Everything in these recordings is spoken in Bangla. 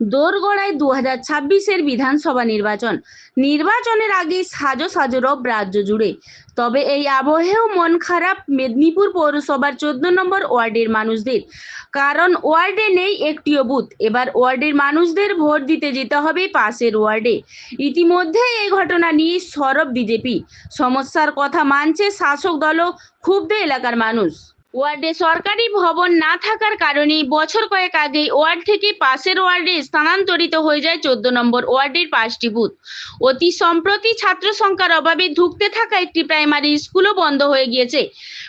দোরগড়ায় দু হাজার ছাব্বিশের বিধানসভা নির্বাচন। নির্বাচনের আগে সাজো সাজো রব রাজ্য জুড়ে। তবে এই আবহেও মন খারাপ মেদিনীপুর পৌরসভার চোদ্দ নম্বর ওয়ার্ডের মানুষদের। কারণ ওয়ার্ডে নেই একটিও বুথ। এবার ওয়ার্ডের মানুষদের ভোট দিতে যেতে হবে পাশের ওয়ার্ডে। ইতিমধ্যে এই ঘটনা নিয়ে সরব বিজেপি। সমস্যার কথা মানছে শাসক দল ও ক্ষুব্ধ এলাকার মানুষ। ওয়ার্ডে সরকারি ভবন না থাকার কারণে বছর কয়েক আগে ওয়ার্ড থেকে পাশের ওয়ার্ডে স্থানান্তরিত হয়ে যায় চোদ্দ নম্বর ওয়ার্ডের পাঁচটি বুথ। অতি সম্প্রতি ছাত্র সংখ্যার অভাবে ধুঁকতে থাকা একটি প্রাইমারি স্কুলও বন্ধ হয়ে গিয়েছে।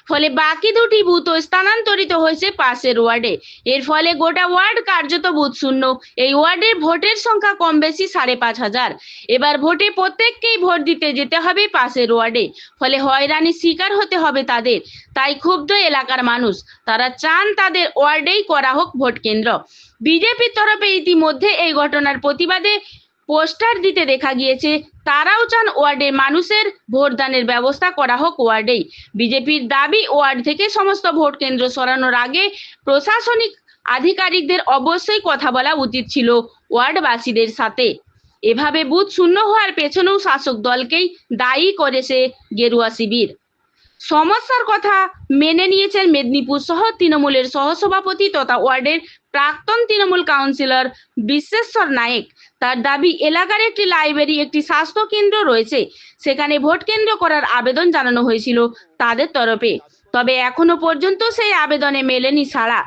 ফলে বাকি দুটি বুথও স্থানান্তরিত হয়েছে পাশের ওয়ার্ডে। এর ফলে গোটা ওয়ার্ড কার্যত বুথ শূন্য এই ওয়ার্ডের ভোটের সংখ্যা কম বেশি সাড়ে পাঁচ হাজার। এবার ভোটে প্রত্যেককেই ভোট দিতে যেতে হবে পাশের ওয়ার্ডে। ফলে হয়রানির শিকার হতে হবে তাদের। তাই ক্ষুব্ধ এলাকার মানুষ। তারা চান তাদের ওয়ার্ডেই করা হোক ভোট কেন্দ্র। বিজেপির তরফে ইতিমধ্যে এই ঘটনার প্রতিবাদে পোস্টার দিতে দেখা গিয়েছে। তারাও চান ওয়ার্ডের মানুষের ভোটদানের ব্যবস্থা করা হোক ওয়ার্ডেই। বিজেপির দাবি, ওয়ার্ড থেকে সমস্ত ভোট কেন্দ্র সরানোর আগে প্রশাসনিক আধিকারিকদের অবশ্যই কথা বলা উচিত ছিল ওয়ার্ডবাসীদের সাথে। এভাবে বুথ শূন্য হওয়ার পেছনেও শাসক দলকেই দায়ী করেছে গেরুয়া শিবির। সমস্যার কথা মেনে নিয়েছেন মেদিনীপুর শহর তৃণমূলের সহসভাপতি তথা ওয়ার্ডের প্রাক্তন তৃণমূল কাউন্সিলর বিশ্বেশ্বর নায়েক। তার দাবি, এলাকার একটি লাইব্রেরি, একটি স্বাস্থ্য কেন্দ্র রয়েছে। সেখানে ভোট কেন্দ্র করার আবেদন জানানো হয়েছিল তাদের তরফে। তবে এখনও পর্যন্ত সেই আবেদনে মেলেনি সাড়া।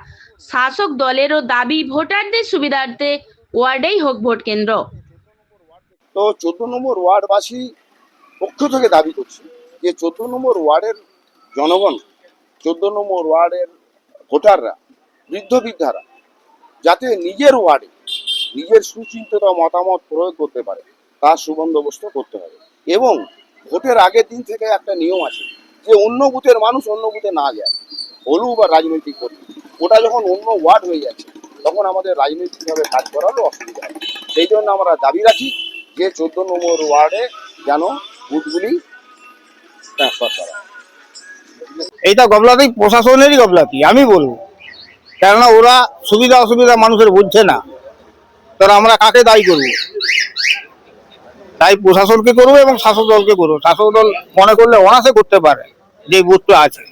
শাসক দলেরও দাবি, ভোটারদের সুবিধার্থে ওয়ার্ডেই হোক ভোট কেন্দ্র। তো চোদ্দ নম্বর ওয়ার্ডবাসী পক্ষ থেকে দাবি করছি। যে চোদ্দ নম্বর ওয়ার্ডের জনগণ, চোদ্দ নম্বর ওয়ার্ডের ভোটাররা, বৃদ্ধ বৃদ্ধারা, যাতে নিজের ওয়ার্ডে নিজের সুচিন্তিত মতামত প্রয়োগ করতে পারে তার সুবন্দোবস্ত করতে হবে। এবং ভোটের আগের দিন থেকে একটা নিয়ম আছে যে অন্য বুথের মানুষ অন্য বুথে না যায় হলু বা রাজনৈতিক কর্মী ওটা যখন অন্য ওয়ার্ড হয়ে যাচ্ছে, তখন আমাদের রাজনৈতিকভাবে কাজ করারও অসুবিধা হয়। সেই জন্য আমরা দাবি রাখি যে চোদ্দ নম্বর ওয়ার্ডে যেন বুথগুলি এইটা গবলাতেই প্রশাসনেরই গবলাতি, আমি বলব। কেননা ওরা সুবিধা অসুবিধা মানুষের বুঝছে না। তাহলে আমরা কাকে দায়ী করব? তাই প্রশাসনকে করব এবং শাসক দলকে করব। শাসক দল মনে করলে অনাসে করতে পারে, যে বুথটা আছে।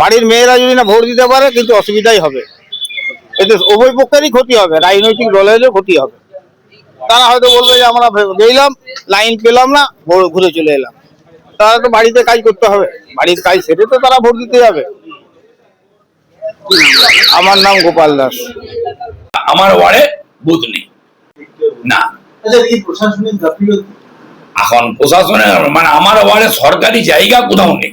বাড়ির মেয়েরা যদি না ভোট দিতে পারে, কিন্তু অসুবিধাই হবে। এতে উভয় পক্ষেরই ক্ষতি হবে, রাজনৈতিক দলেরও ক্ষতি হবে। তারা হয়তো বলবে যে আমরা গেলাম লাইন পেলাম না ঘুরে চলে এলাম। তারা তো বাড়িতে কাজ করতে হবে। বাড়ির কাজ সেরে তো তারা ভোট দিতে যাবে। আমার নাম গোপাল দাস। আমার ওয়ার্ডে বুথ নেই। না। এখন প্রশাসনের মানে আমার ওয়ার্ডে সরকারি জায়গা কোথাও নেই।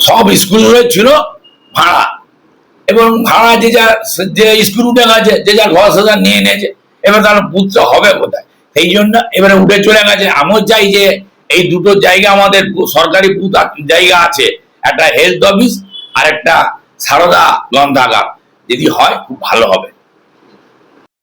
সব স্কুলগুলো ছিল ভাড়া। এবং ভাড়া যে যা যে স্কুল উঠে গেছে যে যার ঘর সাজা নিয়ে নিয়েছে এবার তার বুথটা হবে কোথায়? সেই জন্য এবারে উঠে চলে গেছে। আমিও চাই যে এই দুটো জায়গা আমাদের সরকারি জায়গা আছে। একটা হেলথ অফিস আর একটা সারদা গ্রন্থাগার যদি হয়, খুব ভালো হবে।